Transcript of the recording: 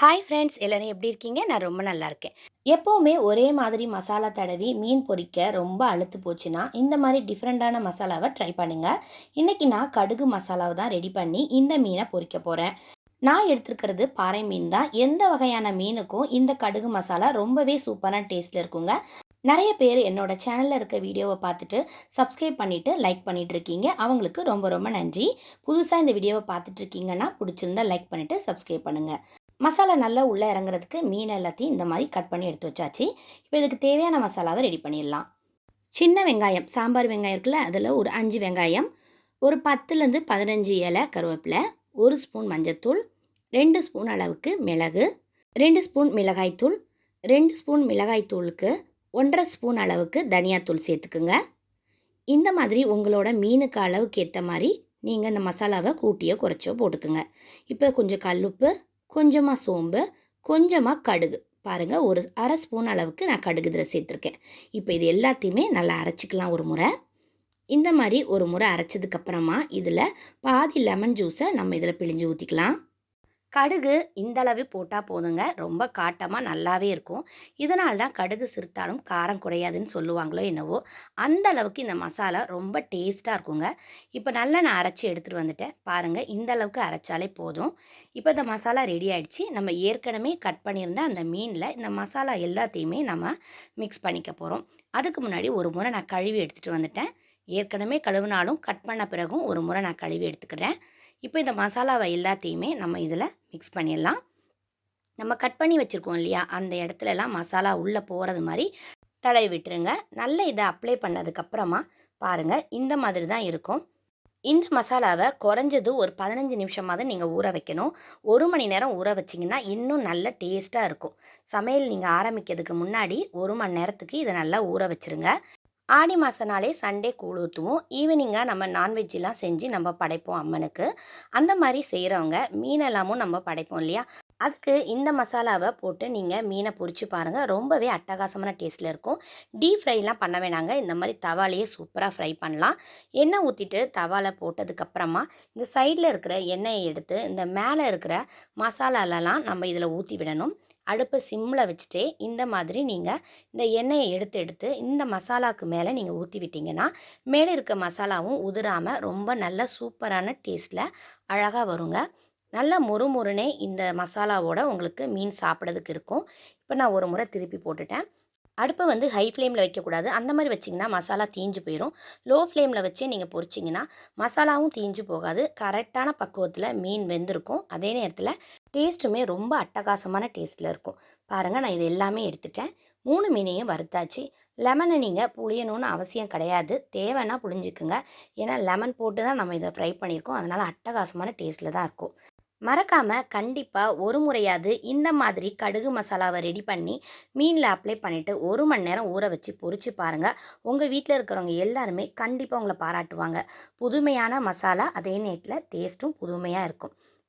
Hi friends எல்லோரும் எப்படி இருக்கீங்க? நான் ரொம்ப நல்லா இருக்கேன். எப்போவுமே ஒரே மாதிரி மசாலா தடவி மீன் பொரிக்க ரொம்ப அழுத்து போச்சுன்னா இந்த மாதிரி டிஃப்ரெண்ட்டான மசாலாவை ட்ரை பண்ணுங்கள் இன்றைக்கி நான் கடுகு மசாலாவை தான் ரெடி பண்ணி இந்த மீனை பொரிக்க போகிறேன் நான் எடுத்துருக்கிறது பாறை மீன் தான். எந்த வகையான மீனுக்கும் இந்த கடுகு மசாலா ரொம்பவே சூப்பரான டேஸ்ட்டில் இருக்குங்க. நிறைய பேர் என்னோட சேனலில் இருக்க வீடியோவை பார்த்துட்டு சப்ஸ்கிரைப் பண்ணிவிட்டு லைக் பண்ணிகிட்டு இருக்கீங்க. அவங்களுக்கு ரொம்ப ரொம்ப நன்றி. புதுசாக இந்த வீடியோவை பார்த்துட்ருக்கீங்கன்னா பிடிச்சிருந்தா லைக் பண்ணிவிட்டு சப்ஸ்கிரைப் பண்ணுங்கள் மசாலா நல்லா உள்ளே இறங்குறதுக்கு மீன் எல்லாத்தையும் இந்த மாதிரி கட் பண்ணி எடுத்து வச்சாச்சு. இப்போ இதுக்கு தேவையான மசாலாவை ரெடி பண்ணிடலாம். சின்ன வெங்காயம் சாம்பார் வெங்காயம் இருக்குல்ல அதில் ஒரு அஞ்சு வெங்காயம் ஒரு பத்துலேருந்து பதினஞ்சு இலை கருவேப்பிலை ஒரு ஸ்பூன் மஞ்சத்தூள் ரெண்டு ஸ்பூன் அளவுக்கு மிளகு ரெண்டு ஸ்பூன் மிளகாய்த்தூள் ரெண்டு ஸ்பூன் மிளகாய்த்தூளுக்கு ஒன்றரை ஸ்பூன் அளவுக்கு தனியாத்தூள் சேர்த்துக்குங்க. இந்த மாதிரி உங்களோட மீனுக்கு அளவுக்கு ஏற்ற மாதிரி நீங்கள் இந்த மசாலாவை கூட்டியோ குறைச்சோ போட்டுக்குங்க. இப்போ கொஞ்சம் கல்லுப்பு கொஞ்சமாக சோம்பு கொஞ்சமாக கடுகு. பாருங்கள் ஒரு அரை ஸ்பூன் அளவுக்கு நான் கடுகு இதில் சேர்த்துருக்கேன். இப்போ இது எல்லாத்தையுமே நல்லா அரைச்சிக்கலாம் ஒரு முறை. இந்த மாதிரி ஒரு முறை அரைச்சதுக்கப்புறமா இதில் பாதி லெமன் ஜூஸை நம்ம இதில் பிழிஞ்சு ஊற்றிக்கலாம் கடுகு இந்தளவு போட்டால் போதுங்க. ரொம்ப காட்டமாக நல்லாவே இருக்கும். இதனால தான் கடுகு சிறுத்தாலும் காரம் குறையாதுன்னு சொல்லுவாங்களோ என்னவோ அந்த அளவுக்கு இந்த மசாலா ரொம்ப டேஸ்ட்டாக இருக்குங்க. இப்போ நல்லா நான் அரைச்சி எடுத்துகிட்டு வந்துட்டேன். பாருங்கள் இந்த அளவுக்கு அரைச்சாலே போதும். இப்போ இந்த மசாலா ரெடி ஆகிடுச்சு நம்ம ஏற்கனவே கட் பண்ணியிருந்த அந்த மீனில் இந்த மசாலா எல்லாத்தையுமே நம்ம மிக்ஸ் பண்ணிக்க போகிறோம் அதுக்கு முன்னாடி ஒரு முறை நான் கழுவி எடுத்துகிட்டு வந்துட்டேன். ஏற்கனவே கழுவினாலும் கட் பண்ண பிறகும் ஒரு முறை நான் கழுவி எடுத்துக்கிறேன். இப்போ இந்த மசாலாவை எல்லாத்தையுமே நம்ம இதில் மிக்ஸ் பண்ணிடலாம். நம்ம கட் பண்ணி வச்சுருக்கோம் இல்லையா? அந்த இடத்துலலாம் மசாலா உள்ளே போகிறது மாதிரி தடவி விட்டுருங்க. நல்ல இதை அப்ளை பண்ணதுக்கப்புறமா பாருங்கள் இந்த மாதிரி தான் இருக்கும். இந்த மசாலாவை குறைஞ்சது ஒரு பதினஞ்சு நிமிஷமாவது நீங்கள் ஊற வைக்கணும். ஒரு மணி நேரம் ஊற வச்சிங்கன்னா இன்னும் நல்ல டேஸ்ட்டாக இருக்கும். சமையல் நீங்கள் ஆரம்பிக்கிறதுக்கு முன்னாடி ஒரு மணி நேரத்துக்கு இதை நல்லா ஊற வச்சுருங்க. ஆடி மாதனாலே சண்டே கூழ் ஊற்றுவோம் ஈவினிங்காக நம்ம நான்வெஜ்ஜெலாம் செஞ்சு நம்ம படைப்போம் அம்மனுக்கு. அந்த மாதிரி செய்கிறவங்க மீனெல்லாமும் நம்ம படைப்போம் இல்லையா? அதுக்கு இந்த மசாலாவை போட்டு நீங்கள் மீனை பொறிச்சு பாருங்கள் ரொம்பவே அட்டகாசமான டேஸ்ட்டில் இருக்கும். டீப் ஃப்ரைலாம் பண்ண வேணாங்க. இந்த மாதிரி தவாலையே சூப்பராக ஃப்ரை பண்ணலாம். எண்ணெய் ஊற்றிட்டு தவாலை போட்டதுக்கப்புறமா இந்த சைடில் இருக்கிற எண்ணெயை எடுத்து இந்த மேலே இருக்கிற மசாலாலலாம் நம்ம இதில் ஊற்றி விடணும். அடுப்பை சிம்மில் வச்சுட்டே இந்த மாதிரி நீங்கள் இந்த எண்ணெயை எடுத்து எடுத்து இந்த மசாலாவுக்கு மேலே நீங்கள் ஊற்றி விட்டிங்கன்னா மேலே இருக்க மசாலாவும் உதிராமல் ரொம்ப நல்ல சூப்பரான டேஸ்ட்டில் அழகாக வருங்க. நல்ல முறுமுறுனே இந்த மசாலாவோட உங்களுக்கு மீன் சாப்பிட்றதுக்கு இருக்கும். இப்போ நான் ஒரு முறை திருப்பி போட்டுட்டேன். அடுப்பை வந்து ஹை ஃப்ளேமில் வைக்கக்கூடாது. அந்த மாதிரி வச்சிங்கன்னா மசாலா தீஞ்சு போயிடும் லோ ஃப்ளேமில் வச்சே நீங்கள் பொரிச்சிங்கன்னா மசாலாவும் தீஞ்சு போகாது. கரெக்டான பக்குவத்தில் மீன் வெந்திருக்கும். அதே நேரத்தில் டேஸ்ட்டுமே ரொம்ப அட்டகாசமான டேஸ்ட்டில் இருக்கும். பாருங்கள் நான் இது எல்லாமே எடுத்துட்டேன். மூணு மீனையும் வறுத்தாச்சு. லெமனை நீங்கள் புளியணும்னு அவசியம் கிடையாது. தேவைன்னா புளிஞ்சிக்குங்க ஏன்னா லெமன் போட்டு தான் நம்ம இதை ஃப்ரை பண்ணியிருக்கோம். அதனால் அட்டகாசமான டேஸ்ட்டில் தான் இருக்கும். மறக்காமல் கண்டிப்பாக ஒரு முறையாவது இந்த மாதிரி கடுகு மசாலாவை ரெடி பண்ணி மீனில் அப்ளை பண்ணிவிட்டு ஒரு மணி நேரம் ஊற வச்சு பொறிச்சு பாருங்கள் உங்கள் வீட்டில் இருக்கிறவங்க எல்லாருமே கண்டிப்பாக உங்களை பாராட்டுவாங்க. புதுமையான மசாலா அதே நேரத்தில் டேஸ்ட்டும் புதுமையாக இருக்கும்.